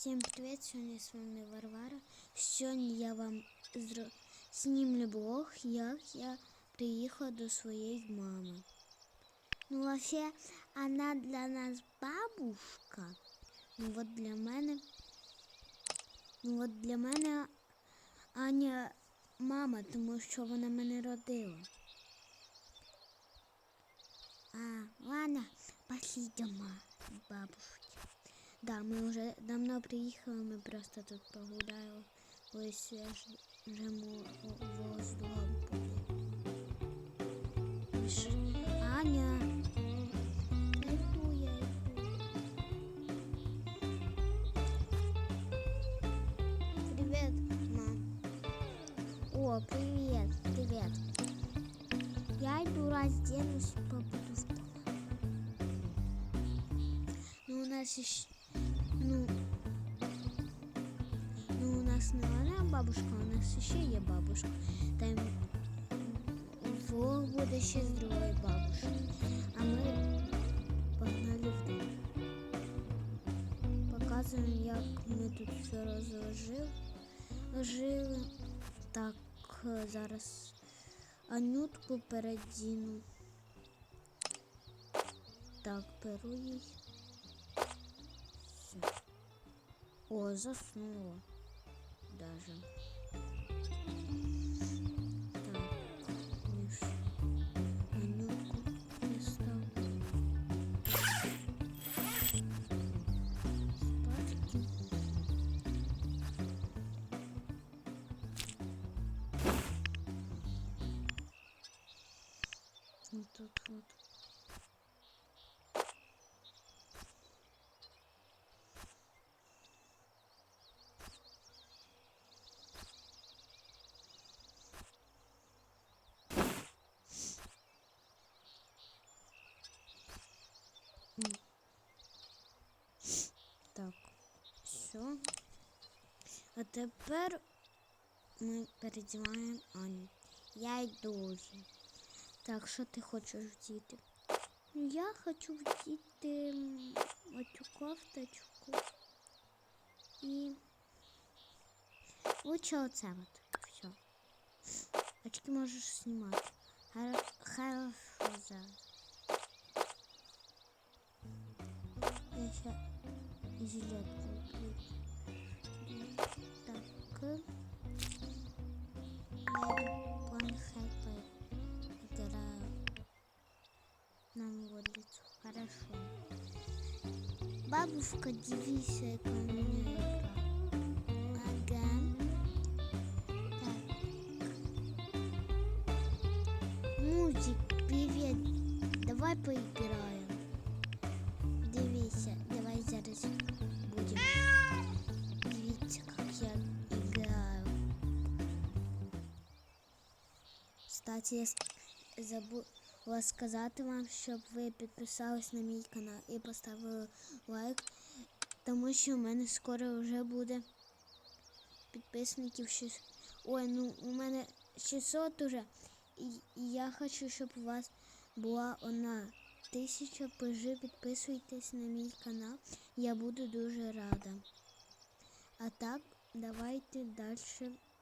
Всім привіт! Сьогодні з вами Варвара. Сьогодні я вам зро... знімлю блог, як я приїхала до своєї мами. Ну, вообще, вона для нас бабушка. Ну, от для мене. Ну, от для мене Аня мама, тому що вона мене родила. А, ладно, пошли бабушки. Да, ми вже давно приїхали, ми просто тут погуляли. Ось свіжому воздухом. Аня. Привет, мам. О, привет, привет. Я иду разденусь, побуду. Ну, у нас еще... бабушка, у нас ще є бабушка. Там влог буде ще з другої бабушки. А ми погнали в дом. Показуємо, як ми тут все розложили. Так, зараз Анютку передіну. Так, беру їй. О, заснула. Даже. Так, тепер ми передіваємо Аню. Я йду вже. Так, що ти хочеш вдіти? Ну, я хочу вдіти м, оцю кофточку. І лучше оце от. Все. Очки можеш знімати. Хоро- Хорошо зараз. Я ще жилетку куплю. Так. Я планхетой играю на улицу. Хорошо. Бабушка, у меня игра. Ага. Так. Привет. Давай поиграем. Я забула сказати вам, щоб ви підписались на мій канал і поставили лайк, тому що у мене скоро вже буде підписників 6. Ой, ну у мене 600 уже. І, і я хочу, щоб у вас була одна тисяча. Пиши, підписуйтесь на мій канал. Я буду дуже рада. А так, давайте далі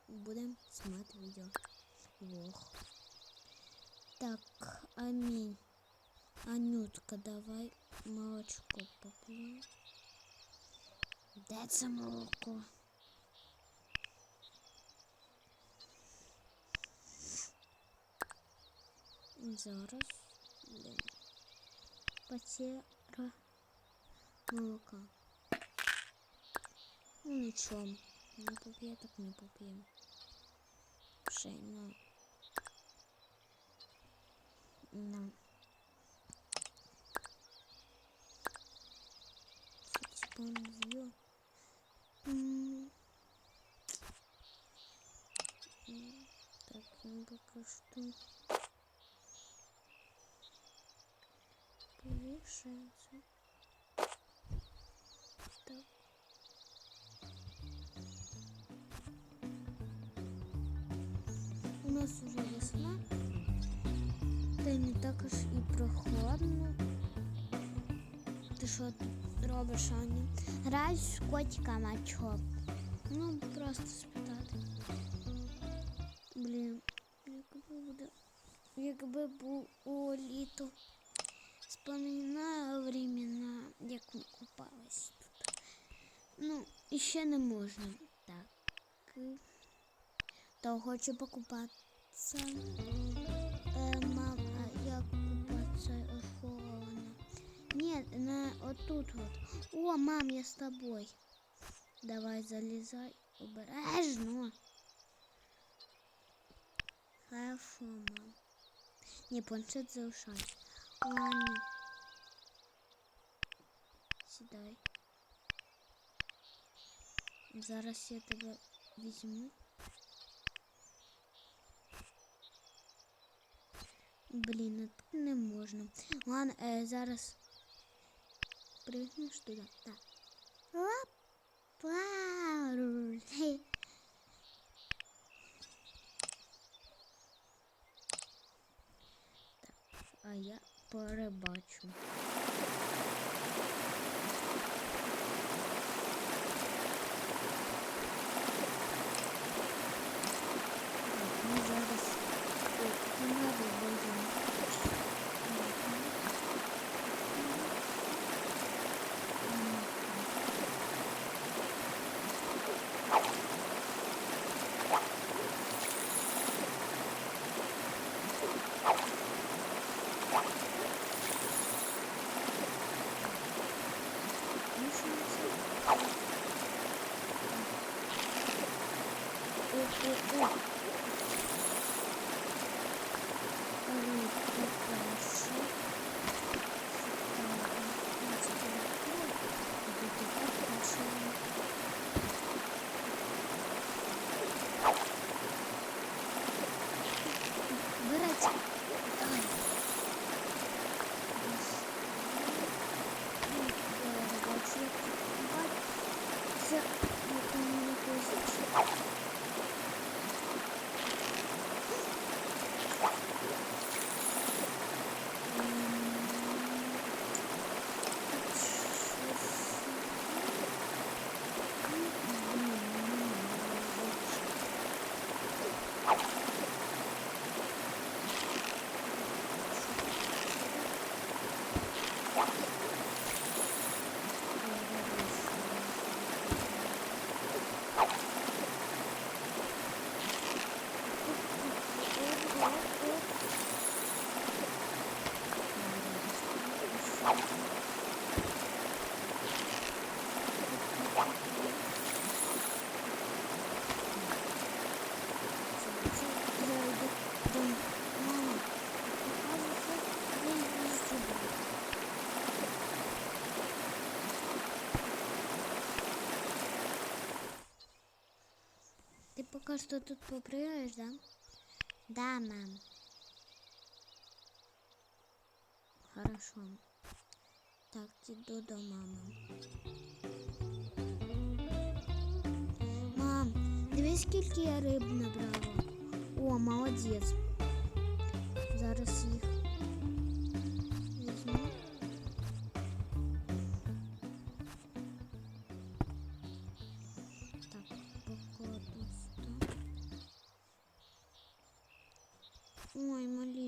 будемо знімати відео. Влог. Так, амінь. Анютка, давай молочко поп'ємо. Де це молоко? Зараз. Де? Потера молока. Ну нічого. Не поп'є, так не поп'є. Шейно. На. М, Так, ну пока что повешается. Так. У нас уже весна. Та й не так і прохладно. Ти що, робиш, Аня? Граєш з котиками, а чого? Ну, просто спитати. Блін, якби буде. Якби було літо. Вспоминаю времена, як ми купались тут. Ну, і ще не можна. Так. То хочу покупатися. Е, мам, а як купатися охолона? Ні, не отут от. О, мам, я з тобою. Давай залізай. Обережно. Хорошо, мам. Не, планшет залишай. Ладно. Сідай. Зараз я тебе візьму. Блін, а тут не можна. Ладно, е, зараз пригнеш туди. Так. Хе. Так, а я перебачу. Пока что тут попрыгаешь, да? Да, мам. Хорошо. Так, иду до мамы. Мам, дивись, скільки я риб набрала. О, молодець. Зараз їх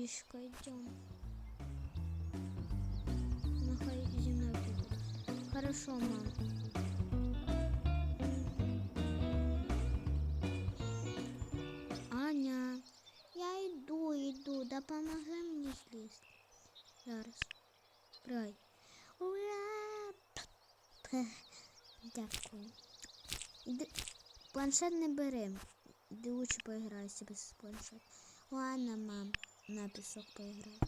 Ой, малишка, йдем. Нехай зі мною буде. Хорошо, мам. Аня, я йду, йду, допоможи мені злізти. Зараз. Прай. Ура! Пх. Дякую. Іди. Планшет не бери. Іди лучше поіграйся без планшет. Ладно, мам, на пісок поіграй.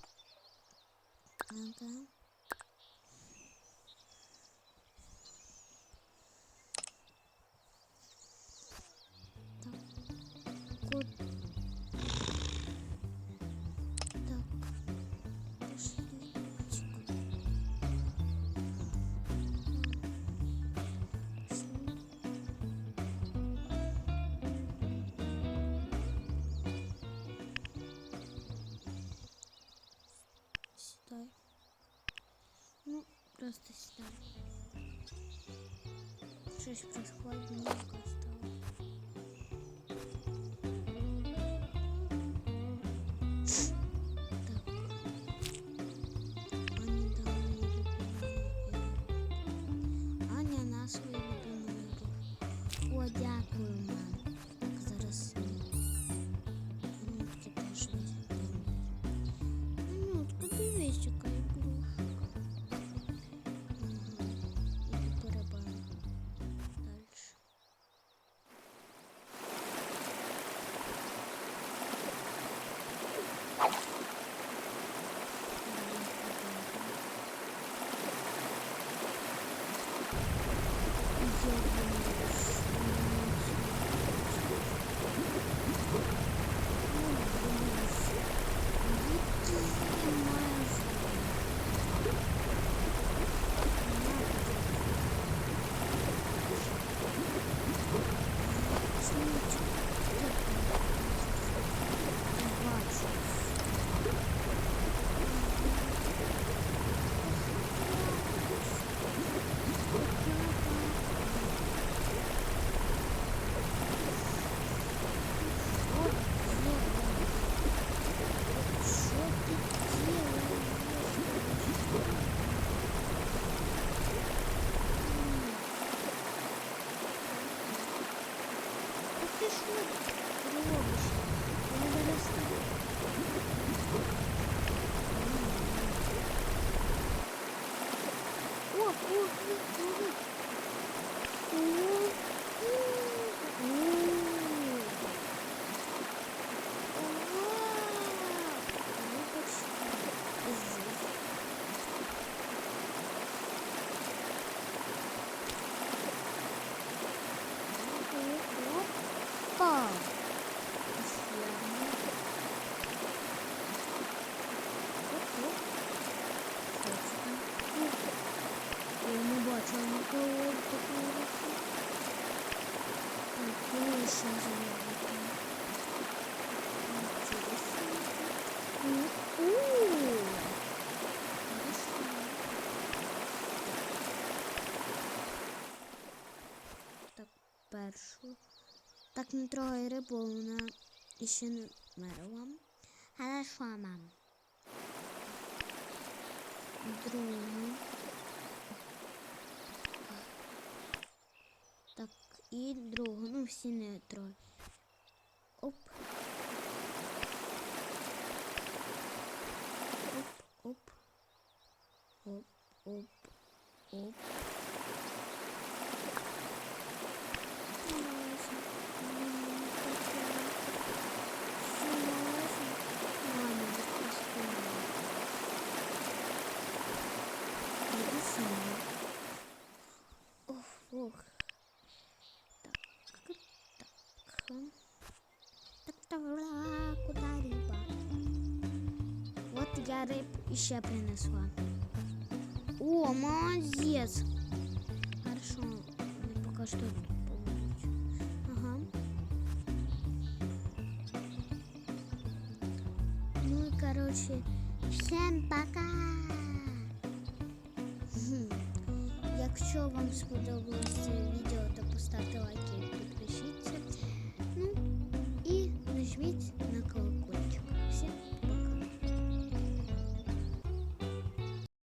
Ага. Просто сідаю. Щось происходит. Так, першу. Так не трогай рибу, вона іще не мерла. Хорошо, мам. Другу. І другу. Ну, всі не трогай. Оп. Оп, оп. Оп, оп, оп. Так, так, куда риба? Вот я рыб еще принесла. О, молодец. Хорошо. Мне пока что тут побудуть. Ага. Ну и короче, всем пока. Мгм. Якщо вам сподобалось це відео, то поставте лайки і підпишіться. Ну і нажміть